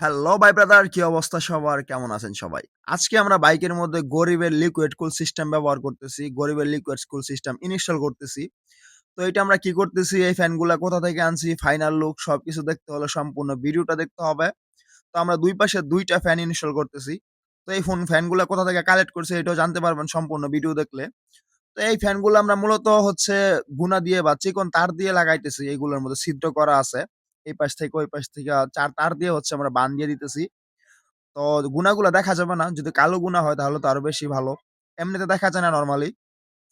Hello ভাই brother কি অবস্থা সবার? কেমন আছেন সবাই? আজকে আমরা বাইকের মধ্যে গরিবের লিকুইড কুল সিস্টেম ব্যবহার করতেছি, গরিবের লিকুইড কুল সিস্টেম ইনস্টল করতেছি। তো এটা আমরা কি করতেছি? এই ফ্যানগুলা কোথা থেকে আনছি? ফাইনাল লুক সবকিছু দেখতে হলে সম্পূর্ণ ভিডিওটা দেখতে হবে। তো আমরা দুই পাশে দুইটা ফ্যান ইনস্টল করতেছি। তো এই ফোন ফ্যানগুলা কোথা থেকে কালেক্ট করছে এটাও জানতে পারবেন সম্পূর্ণ ভিডিও দেখলে। তো এই ফ্যানগুলো আমরা মূলত হচ্ছে গুনা দিয়ে বা চিকন তার দিয়ে লাগাইতেছি এইগুলোর মধ্যে ছিদ্র করা আছে। এই পাশ থেকে ওই পাশ থেকে চার তার দিয়ে হচ্ছে আমরা বান দিয়ে দিতেছি। তো গুনাগুলো দেখা যাবে না, যদি কালো গুনা হয় তাহলে তো আরও বেশি ভালো। এমনিতে দেখা যায় না নর্মালি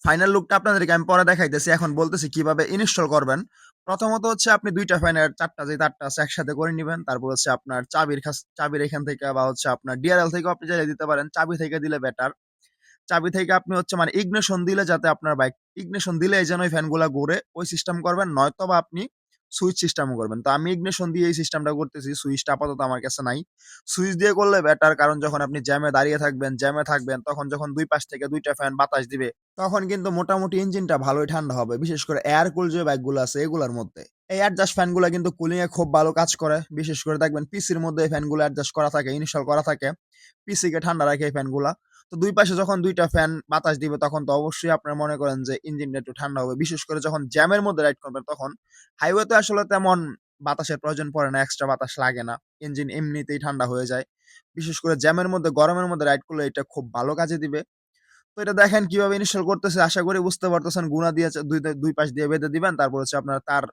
ফাইনাল লুকটা আপনাদেরকে আমি পরে দেখাইতেছি, এখন বলতেছি কীভাবে ইনস্টল করবেন। প্রথমত হচ্ছে আপনি দুইটা ফ্যানের চারটা যে তারটা আছে একসাথে করে নেবেন। তারপর হচ্ছে আপনার চাবির চাবির এখান থেকে বা হচ্ছে আপনার ডিআরএল থেকে আপনি চাইলে দিতে পারেন, চাবি থেকে দিলে বেটার চাবি থেকে আপনি হচ্ছে মানে ইগনেশন দিলে যাতে আপনার বাইক ইগনেশন দিলে এই যেন ওই ফ্যানগুলা ঘুরে ওই সিস্টেম করবেন নয়তো বা আপনি সুইচ সিস্টেম করবেন। তো আমি ইগনিশন দিয়ে এই সিস্টেমটা করতেছি, সুইচটা আপাতত আমার কাছে নাই। সুইচ দিয়ে করলে বেটার কারণ যখন আপনি জ্যামে দাঁড়িয়ে থাকবেন জ্যামে থাকবেন, তখন যখন দুই পাশ থেকে দুইটা ফ্যান বাতাস দিবে, তখন কিন্তু মোটামুটি ইঞ্জিনটা ভালোই ঠান্ডা হবে। বিশেষ করে এয়ার কুল যে বাইকগুলো আছে এগুলোর মধ্যে। এই অ্যাডজাস্ট ফ্যানগুলো কিন্তু কুলিং এ খুব ভালো কাজ করে। বিশেষ করে দেখবেন পিসির মধ্যে এই ফ্যানগুলো অ্যাডজাস্ট করা থাকে ইনস্টল করা থাকে। পিসি কে ঠান্ডা রাখে এই ফ্যানগুলা তো দুই পাশে যখন দুইটা ফ্যান বাতাস দিবে, তখন তো অবশ্যই আপনার মনে করেন যে ইঞ্জিনটা একটু ঠান্ডা হবে। বিশেষ করে যখন জ্যামের মধ্যে রাইড করবেন, তখন হাইওয়েতে আসলে তেমন বাতাসের প্রয়োজন পড়ে না এক্সট্রা বাতাস লাগে না। ইঞ্জিন এমনিতেই ঠান্ডা হয়ে যায়। বিশেষ করে জ্যামের মধ্যে, গরমের মধ্যে রাইড করলে এটা খুব ভালো কাজে দিবে। তো এটা দেখেন কীভাবে ইনস্টল করতেছে, আশা করি বুঝতে পারতেছেন। গুণা দিয়ে দুই দুই পাশ দিয়ে বেঁধে দিবেন, তারপর হচ্ছে আপনার তার,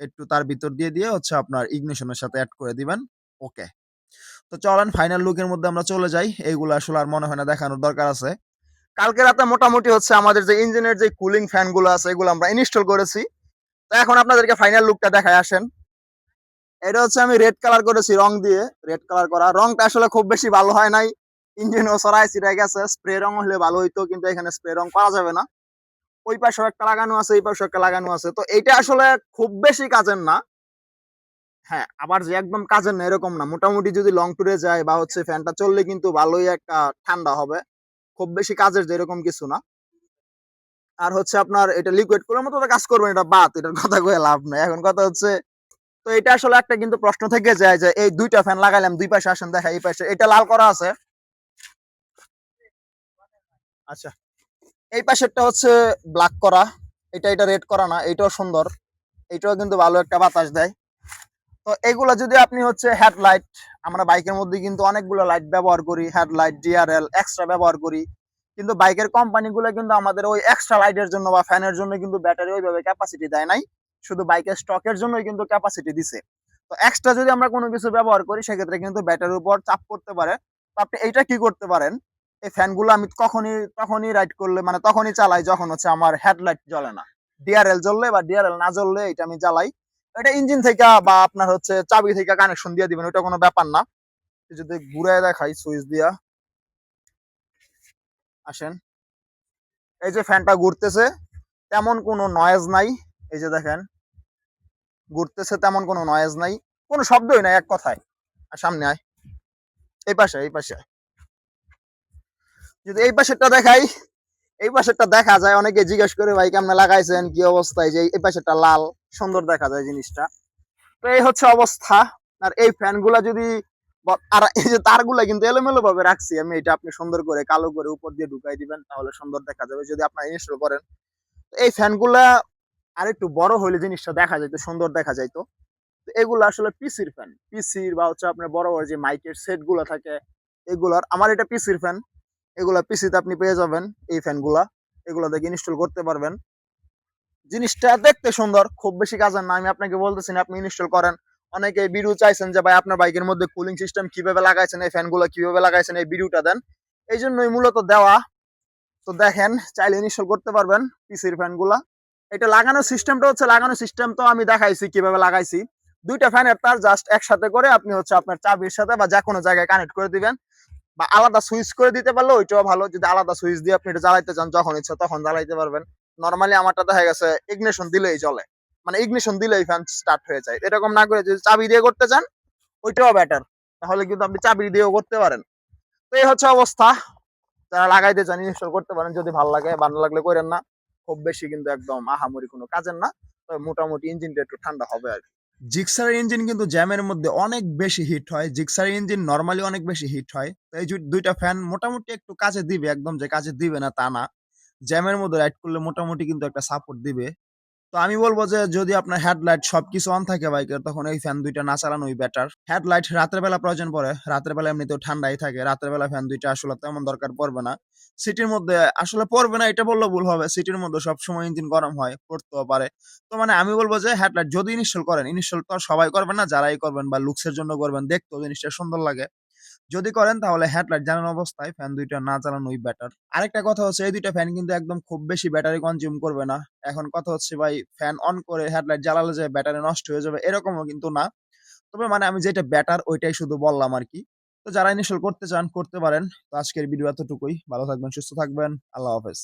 একটু তার ভিতর দিয়ে দিয়ে হচ্ছে আপনার ইগনিশনের সাথে অ্যাড করে দিবেন। ওকে তো চলেন ফাইনাল লুকের মধ্যে আমরা চলে যাই। এইগুলো আসলে আর মনে হয় না দেখানোর দরকার আছে। কালকে রাতে মোটামুটি হচ্ছে আমাদের যে ইঞ্জিনের যে কুলিং ফ্যানগুলো আছে, এগুলো আমরা ইনস্টল করেছি। তো এখন আপনাদেরকে ফাইনাল লুকটা দেখায় আসেন। এটা হচ্ছে আমি রেড কালার করেছি রং দিয়ে রেড কালার করা। রংটা আসলে খুব বেশি ভালো হয় নাই। ইঞ্জিনও সরাই সিরাই গেছে। স্প্রে রং হলে ভালো হইতো, কিন্তু এখানে স্প্রে রং পাওয়া যাবে না। ওই পাশেও একটা লাগানো আছে, এই পাশেও একটা লাগানো আছে। তো এইটা আসলে খুব বেশি কাজের না। হ্যাঁ আবার যে একদম কাজের না এরকম না। মোটামুটি যদি লং ট্যুরে যায় বা হচ্ছে ফ্যানটা চললে কিন্তু ভালোই একটা ঠান্ডা হবে। খুব বেশি কাজের যেরকম কিছু না। আর হচ্ছে আপনার এটা লিকুইড করার মতো কাজ করবেন, এটা বাদ, এটার কথা কয়ে লাভ নাই। এখন কথা হচ্ছে, তো এটা আসলে একটা কিন্তু প্রশ্ন থেকে যায় যে এই দুইটা ফ্যান লাগাইলাম, দুই পাশে আসেন দেখা এই পাশে, এটা লাল করা আছে। আচ্ছা এই পাশেরটা হচ্ছে ব্ল্যাক করা। এটা এটা রেড করা না, এটাও সুন্দর। এটাও কিন্তু ভালো একটা বাতাস দেয়। তো এগুলো যদি আপনি হচ্ছে হেডলাইট, আমরা বাইকের মধ্যে কিন্তু অনেকগুলো লাইট ব্যবহার করি, হেডলাইট, ডিআরএল, এক্সট্রা ব্যবহার করি। কিন্তু বাইকের কোম্পানিগুলো কিন্তু আমাদের ওই এক্সট্রা লাইটের জন্য বা ফ্যানের জন্য কিন্তু ব্যাটারি ওইভাবে ক্যাপাসিটি দেয় নাই। শুধু বাইকের স্টকের জন্যই কিন্তু ক্যাপাসিটি দিছে। তো এক্সট্রা যদি আমরা কোনো কিছু ব্যবহার করি, সেক্ষেত্রে কিন্তু ব্যাটারির উপর চাপ পড়তে পারে। তো আপনি এইটা কি করতে পারেন? এই ফ্যানগুলো আমি কখনই তখনই রাইড করলে মানে তখনই চালাই যখন হচ্ছে আমার হেডলাইট জ্বলে না। ডিআরএল জ্বললে বা ডিআরএল না জ্বললে এটা আমি জ্বালাই। এটা ইঞ্জিন থেকে বা আপনার হচ্ছে চাবি থেকে কানেকশন দিয়ে দিবেন, ওটা কোনো ব্যাপার না। যদি ঘুরে দেখাই সুইচ দিয়া। আসেন। এই যে ফ্যানটা ঘুরতেছে, তেমন কোনো নয়েজ নাই। এই যে দেখেন। ঘুরতেছে তেমন কোনো নয়েজ নাই। কোনো শব্দই নাই, এক কথায়। আর সামনে আয়। এই পাশে এই পাশে যদি এই পাশেরটা দেখাই এই পাশেরটা দেখা যায়, অনেকে জিজ্ঞেস করে, ভাই, কেমনে লাগাইছেন? কি অবস্থায় যে এই পাশেরটা লাল, সুন্দর দেখা যায় জিনিসটা। তো এই হচ্ছে অবস্থা। আর এই ফ্যানগুলা যদি আর এই যে তারগুলা কিন্তু এলোমেলো ভাবে রাখছি আমি, এটা আপনি সুন্দর করে কালো করে উপর দিয়ে ঢুকাই দিবেন, তাহলে সুন্দর দেখা যাবে, যদি আপনার ইনস্টল করেন। এই ফ্যানগুলা আর একটু বড় হইলে জিনিসটা দেখা যাইতো, সুন্দর দেখা যাইতো। তো এগুলো আসলে পিসির ফ্যান। পিসির বা হচ্ছে আপনার বড় বড় যে মাইকের সেটগুলো থাকে, এগুলার, আমার এটা পিসির ফ্যান। এগুলা পিসিতে আপনি পেয়ে যাবেন, এই ফ্যানগুলা। এগুলা দেখে ইনস্টল করতে পারবেন। জিনিসটা দেখতে সুন্দর, খুব বেশি কাজের না। আমি আপনাকে বলতেছি আপনি ইনস্টল করেন। অনেকে ভিডিও চাইছেন যে, ভাই, আপনার বাইকের মধ্যে কুলিং সিস্টেম কীভাবে লাগাইছেন? এই ফ্যানগুলো কীভাবে লাগাইছেন? এই ভিডিওটা দেন। এই জন্যই মূলত দেওয়া। তো দেখেন, চাইলে ইনস্টল করতে পারবেন পিসির ফ্যানগুলা। এটা লাগানোর সিস্টেমটা হচ্ছে লাগানোর সিস্টেম তো আমি দেখাইছি কীভাবে লাগাইছি। দুইটা ফ্যানের তার জাস্ট একসাথে করে আপনি হচ্ছে আপনার চাবির সাথে বা যে কোনো জায়গায় কানেক্ট করে দিবেন। বা আলাদা সুইচ করে দিতে পারলে ওইটাও ভালো। যদি আলাদা সুইচ দিয়ে আপনি এটা জ্বালাইতে চান, যখন ইচ্ছা তখন জ্বালাইতে পারবেন। নর্মালি আমারটা দেখা গেছে ইগনিশন দিলেই চলে মানে ইগনিশন দিলেই ফ্যান স্টার্ট হয়ে যায়। এরকম না করে যদি চাবি দিয়ে করতে চান, ওইটাও বেটার তাহলে কিন্তু আপনি চাবি দিয়েও করতে পারেন। তো এই হচ্ছে অবস্থা। যারা লাগাইতে চান ইনস্টল করতে পারেন। যদি ভালো লাগে ভালো লাগলে করেন না। খুব বেশি কিন্তু একদম আহামরি কোনো কাজের না। তবে মোটামুটি ইঞ্জিনটা একটু ঠান্ডা হবে আর কি। জিক্সার ইঞ্জিন কিন্তু জ্যামের মধ্যে অনেক বেশি হিট হয়। জিক্সার ইঞ্জিন নর্মালি অনেক বেশি হিট হয়। তো এই দুইটা ফ্যান মোটামুটি একটু কাজে দিবে, একদম যে কাজে দিবে না তা না। জ্যামের মধ্যে রাইড করলে মোটামুটি কিন্তু একটা সাপোর্ট দিবে। তো আমি বলব যে যদি আপনার হেডলাইট সবকিছু অন থাকে বাইকের, তখন এই ফ্যান দুইটা না চালানোই বেটার হেডলাইট রাতের বেলা প্রয়োজন পড়ে, রাতের বেলা এমনিতেও ঠান্ডাই থাকে, রাতের বেলা ফ্যান দুইটা আসলে তেমন দরকার পড়বে না। সিটির মধ্যে আসলে পড়বে না, এটা বললে ভুল হবে। সিটির মধ্যে সবসময় ইঞ্জিন গরম হয়, পড়তেও পারে। তো মানে আমি বলব যে হেডলাইট যদি ইনস্টল করেন ইনস্টল তো সবাই করবেন না, যারাই করবেন বা লুকসের জন্য করবেন, দেখতেও জিনিসটা সুন্দর লাগে। যদি করেন তাহলে হেডলাইট জানানো অবস্থায় ফ্যান দুইটা না জ্বালান ওই ব্যাটার আরেকটা কথা হচ্ছে, এই দুইটা ফ্যান কিন্তু একদম খুব বেশি ব্যাটারি কনজিউম করবে না। এখন কথা হচ্ছে ভাই ফ্যান অন করে হেডলাইট জ্বালালে যে ব্যাটারি নষ্ট হয়ে যাবে, এরকমও কিন্তু না। তবে মানে আমি যেটা ব্যাটার ওইটাই শুধু বললাম আর কি। তো যারা ইনস্টল করতে চান, করতে পারেন। তো আজকের ভিডিও এতটুকুই। ভালো থাকবেন, সুস্থ থাকবেন। আল্লাহ হাফেজ।